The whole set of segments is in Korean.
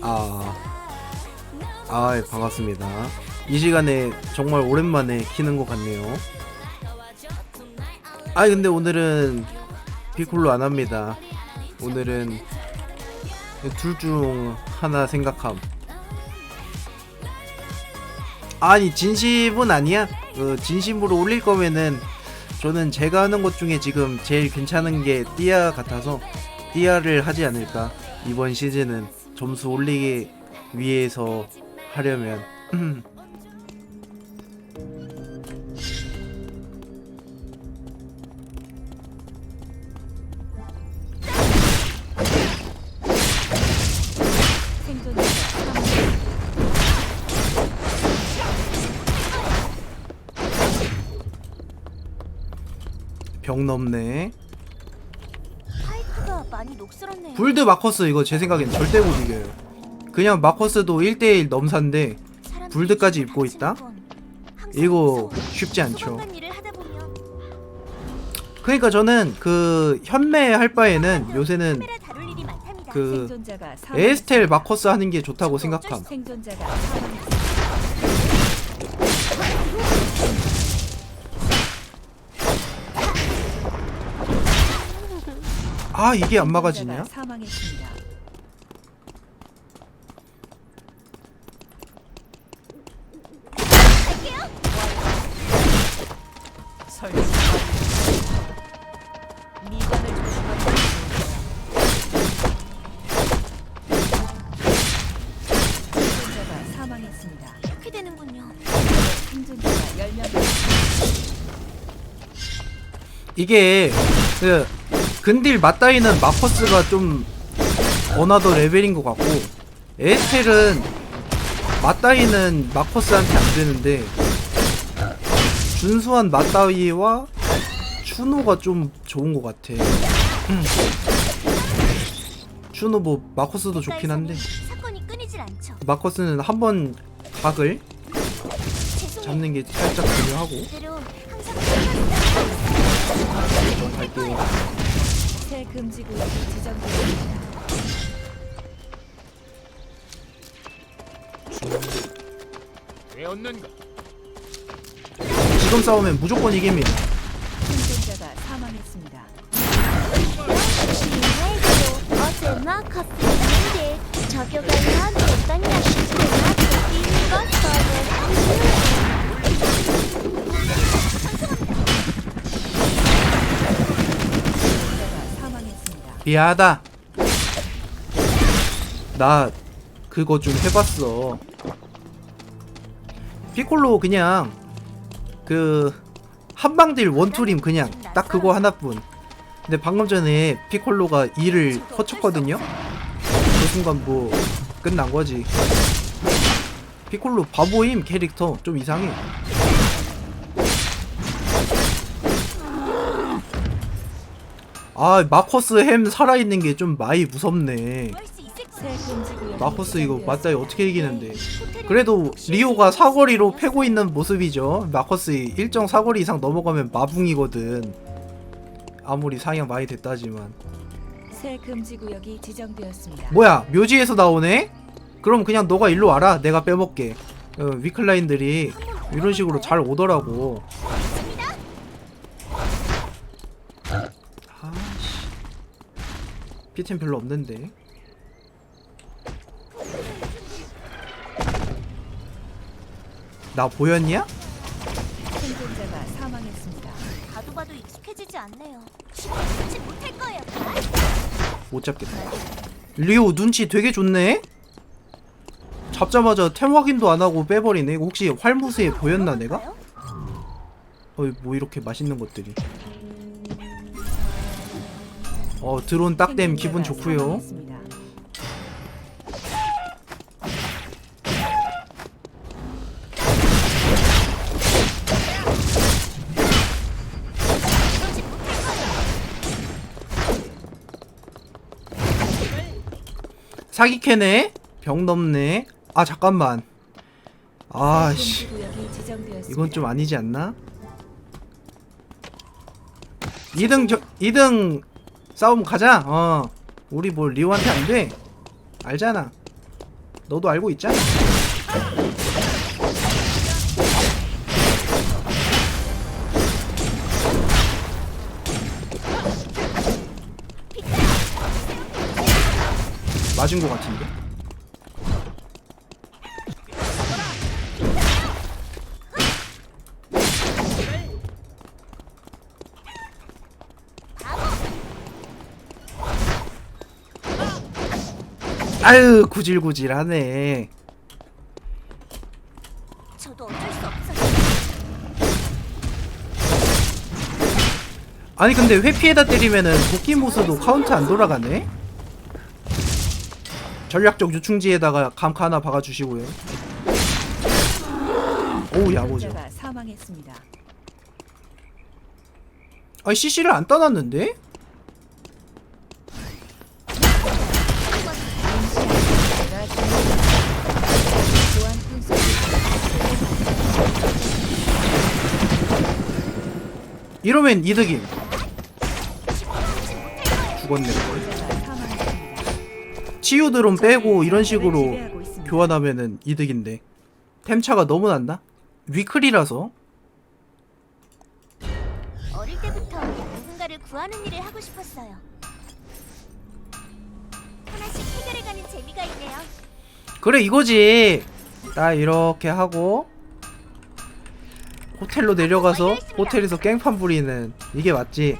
아, 아 반갑습니다. 이 시간에 정말 오랜만에 키는 것 같네요. 아 근데 오늘은 피콜로 안 합니다. 오늘은 둘 중 하나 생각함. 아니 진심은 아니야. 그 진심으로 올릴 거면은 저는 제가 하는 것 중에 지금 제일 괜찮은 게 띠아 같아서 띠아를 하지 않을까. 이번 시즌은 점수 올리기 위해서 하려면 병 넘네. 많이 녹슬었네요. 불드 마커스 이거 제 생각엔 절대 못 이겨요. 그냥 마커스도 1대1 넘사인데 불드까지 입고 있다? 이거. 쉽지 않죠. 그러니까 저는 그 현매 할 바에는 요새는. 그 에스텔 마커스 하는 게 좋다고 생각함. 아 이게 안 막아지냐? 사망했습니다. 설치. 미관을 조심하세요. 생존자가 사망했습니다. 이렇게 되는군요. 생존자가 10명 이게 그 근딜 맞다이는 마커스가 좀 어나더 레벨인 것 같고 에스텔은 맞다이는 마커스한테 안 되는데 준수한 맞다이와 추노가 좀 좋은 것 같아. 추노 뭐 마커스도 좋긴 한데. 마커스는 한 번 각을. 잡는 게 살짝 중요하고 새 금지 구역이 지정되었습니다. 되었는가? 지금 싸우면 무조건 이깁니다. 생존자가 사망했습니다. 이외에도 어제 마커스 있는데 적용하면 어떤 야식이나 드리는 것들을 미안하다. 나 그거 좀 해봤어. 피콜로 그냥 그 한방딜 원투림 그냥 딱 그거 하나뿐. 근데 방금 전에 피콜로가 이를 퍼쳤거든요. 그 순간 뭐 끝난 거지. 피콜로 바보임 캐릭터 좀 이상해. 아 마커스 햄 살아있는 게 좀 많이 무섭네. 마커스 이거. 맞다이 어떻게 이기는데? 그래도 리오가 사거리로 패고 있는 모습이죠. 마커스 일정 사거리 이상 넘어가면 마붕이거든. 아무리 상향 많이 됐다지만. 새 금지 구역이 지정되었습니다. 뭐야 묘지에서 나오네? 그럼 그냥 너가 일로 와라. 내가 빼먹게. 어, 위클라인들이 이런 식으로 잘 오더라고. 피템 별로 없는데. 나 보였냐? 생존자가 사망했습니다. 봐도 봐도 익숙해지지 않네요. 찾지 못할 거예요. 못 잡겠다. 리오 눈치 되게 좋네? 잡자마자 템 확인도 안 하고 빼버리네. 이거 혹시 활무스에 보였나 내가? 어이 뭐 이렇게 맛있는 것들이. 어 드론 딱댐 기분 좋고요. 사기캐네. 병 넘네. 아 잠깐만. 아씨. 이건 좀 아니지 않나? 2등 저 2등 싸움 가자. 어. 우리 뭐 리오한테 안 돼. 알잖아. 너도 알고 있잖아. 맞은 것 같은데? 아유 구질구질하네. 저도 어쩔 수 없어요. 아니 근데 회피에다 때리면은 도끼 모스도 카운트 안 돌아가네? 전략적 유충지에다가 감카 하나 박아주시고요. 오우 야보죠. 사망했습니다. 아니 CC를 안 떠났는데? 이러면 이득임. 죽었네. 치유 드론 빼고 이런 식으로. 교환하면은 이득인데. 템차가 너무 난다? 위클이라서 어릴 때부터 누군가를 구하는 일을 하고 싶었어요. 하나씩 해결해가는 재미가 있네요. 그래 이거지 나 이렇게 하고 호텔로 내려가서 호텔에서 깽판 부리는 이게 맞지.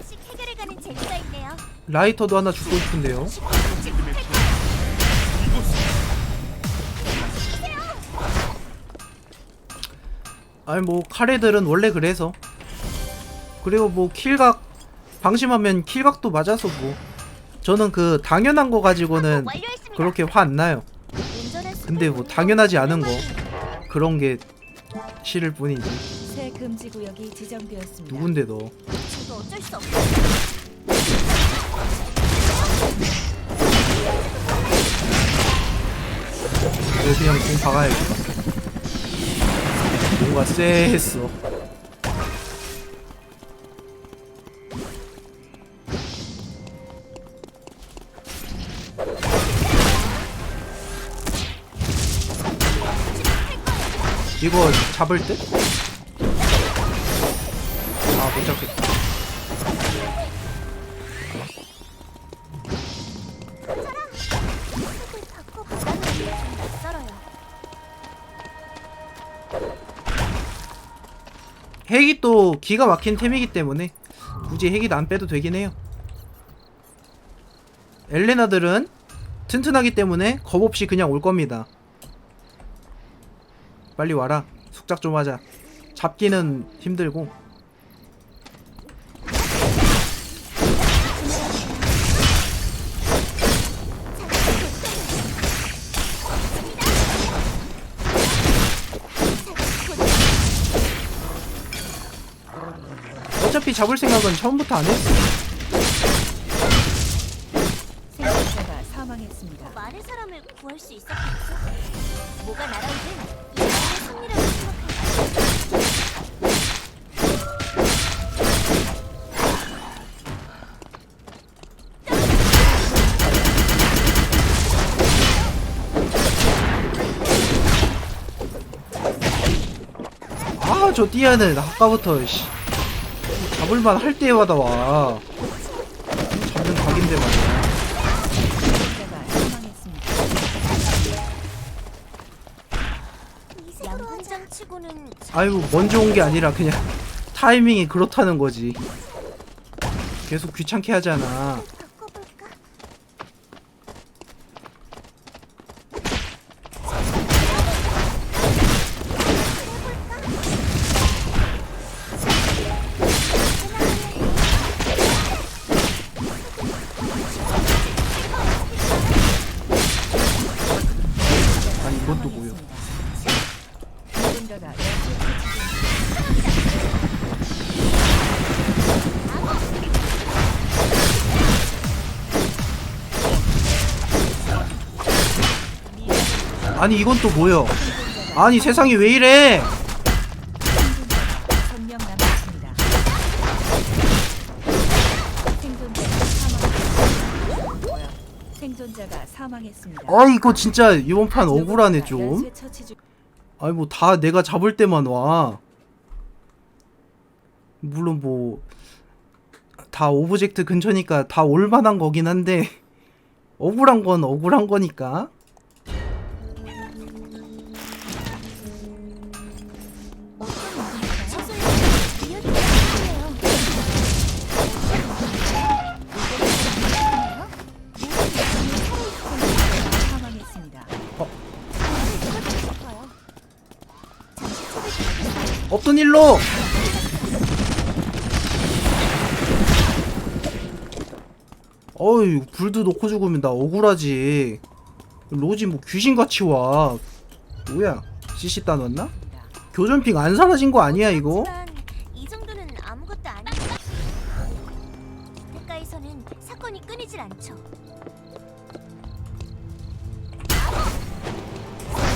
라이터도 하나 주고 싶은데요. 아니 뭐 카레들은 원래 그래서. 그리고 뭐 킬각 방심하면 킬각도 맞아서 뭐. 저는 그 당연한 거 가지고는 완료했습니다. 그렇게 화 안 나요. 근데 뭐 당연하지 않은 거. 그런 게 싫을 뿐이지. 새 금지 구역이 지정되었습니다. 누군데 너 어쩔 수 없어요. 너 그냥 공 박아야겠다. 뭔가 쎄했어. 이거 잡을 듯? 핵이 또 기가 막힌 템이기 때문에 굳이 핵이 안 빼도 되긴 해요. 엘레나들은 튼튼하기 때문에 겁 없이 그냥 올 겁니다. 빨리 와라. 숙작 좀 하자. 잡기는 힘들고. 잡을 생각은 처음부터 안 했어. 생존자가 사망했습니다. 많은 사람을 구할 수 있었겠죠? 뭐가 날아오든 이 나라의 승리라고 생각해요. 아, 저 띠아는 아까부터 씨. 잡을만 할 때마다 와. 잡는 각인데 말이야. 아유, 먼저 온 게 아니라 그냥 타이밍이 그렇다는 거지. 계속 귀찮게 하잖아. 아니, 이건 또 뭐야? 아니, 세상이 왜 이래? 사망했습니다. 아 이거 진짜 이번 판 억울하네 좀 아니 뭐 다 내가 잡을 때만 와 물론 뭐 다 오브젝트 근처니까 다 올만한 거긴 한데 억울한 건 억울한 거니까 없던 일로 어이 불도 놓고 죽으면 나 억울하지 로지 뭐 귀신같이 와 뭐야 CC 따놨나? 교전핑 안 사라진 거 아니야 이거? 하지만 이 정도는 아무것도 아니야. 대가에서는 사건이 끊이질 않죠.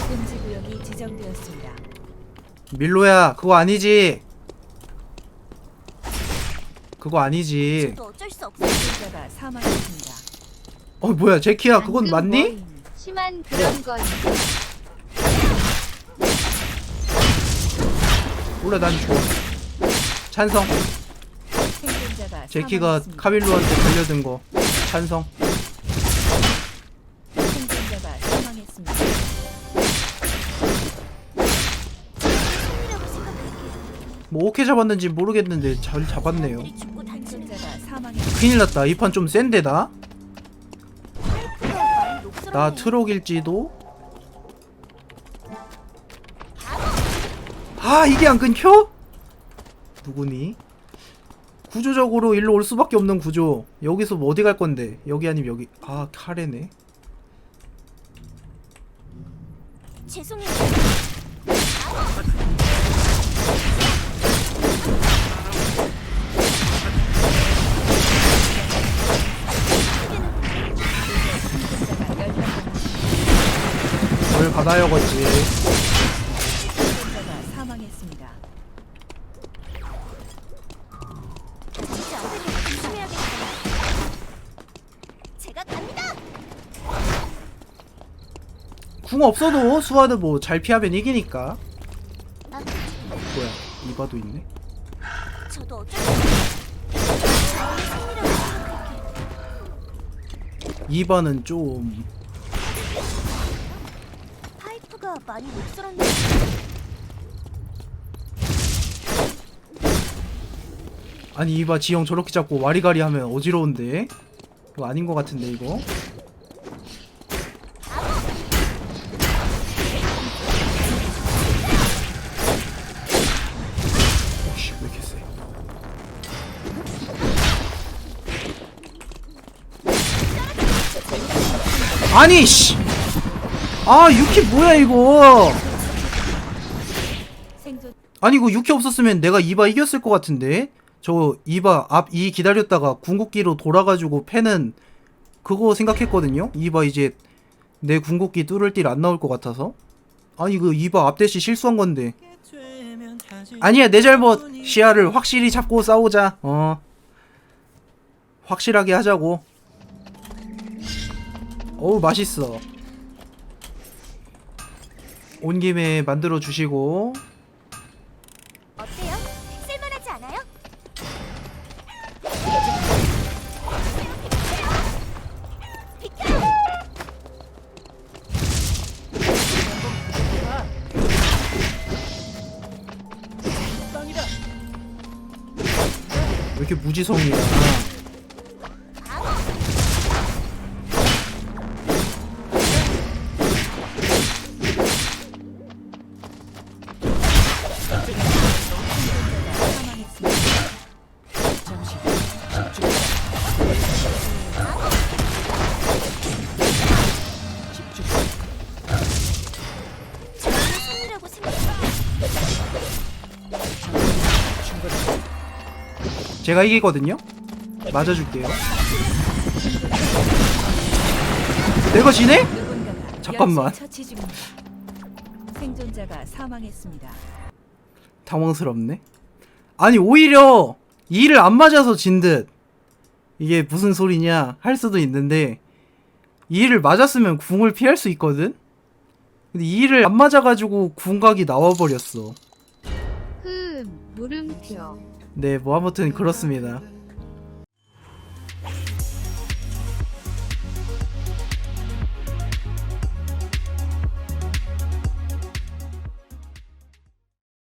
금지 구역이 지정되었습니다. 밀로야 그거 아니지 그거 아니지 저도 어쩔 수 없어요. 생존자가 사망했습니다. 어 뭐야 제키야 그건 맞니? 심한 그런 건 몰라 난 좋아 찬성 생존자가 제키가 사망했습니다. 카밀로한테 걸려든 거 찬성 생존자가 사망했습니다. 뭐 어떻게 잡았는지 모르겠는데 잘 잡았네요. 큰일 났다 이 판 좀 센데 나? 파이프가 많이 녹슬었네요. 나 트럭일지도 아 이게 안 끊겨? 누구니? 구조적으로 일로 올 수밖에 없는 구조 여기서 뭐 어디 갈 건데 여기 아니면 여기 아 카레네 죄송해요. 뭘 받아요 거지 생존자가 사망했습니다. 진짜. 제가 갑니다. 궁 없어도 수와드 뭐잘 피하면 이기니까 아, 뭐야 이바도 있네 저도 어쩔 수 없어요. 승리라고 생각할게요. 이바는 좀 파이프가 많이 녹슬었네요. 아니 이바 지형 저렇게 잡고 와리가리 하면 어지러운데 이거 아닌 것 같은데 이거 아니 씨 아 유키 뭐야 이거? 아니 이거 유키 없었으면 내가 이바 이겼을 것 같은데? 저 이바 앞 이 기다렸다가 궁극기로 돌아가지고 패는 그거 생각했거든요? 이바 이제 내 궁극기 뚫을 딜 안 나올 것 같아서? 아니 그 이바 앞대시 실수한 건데. 아니야 내 잘못 시야를 확실히 잡고 싸우자. 어. 확실하게 하자고 어우 맛있어 온 김에 만들어 주시고 어때요? 쓸만하지 않아요? 왜 이렇게 무지성이야 제가 이기거든요? 맞아줄게요. 내가 지네? 잠깐만. 생존자가 사망했습니다. 당황스럽네. 아니 오히려 이를 안 맞아서 진 듯. 이게 무슨 소리냐 할 수도 있는데 이를 맞았으면 궁을 피할 수 있거든. 근데 이를 안 맞아가지고 궁각이 나와버렸어. 흠, 물음표. 네, 뭐 아무튼 그렇습니다.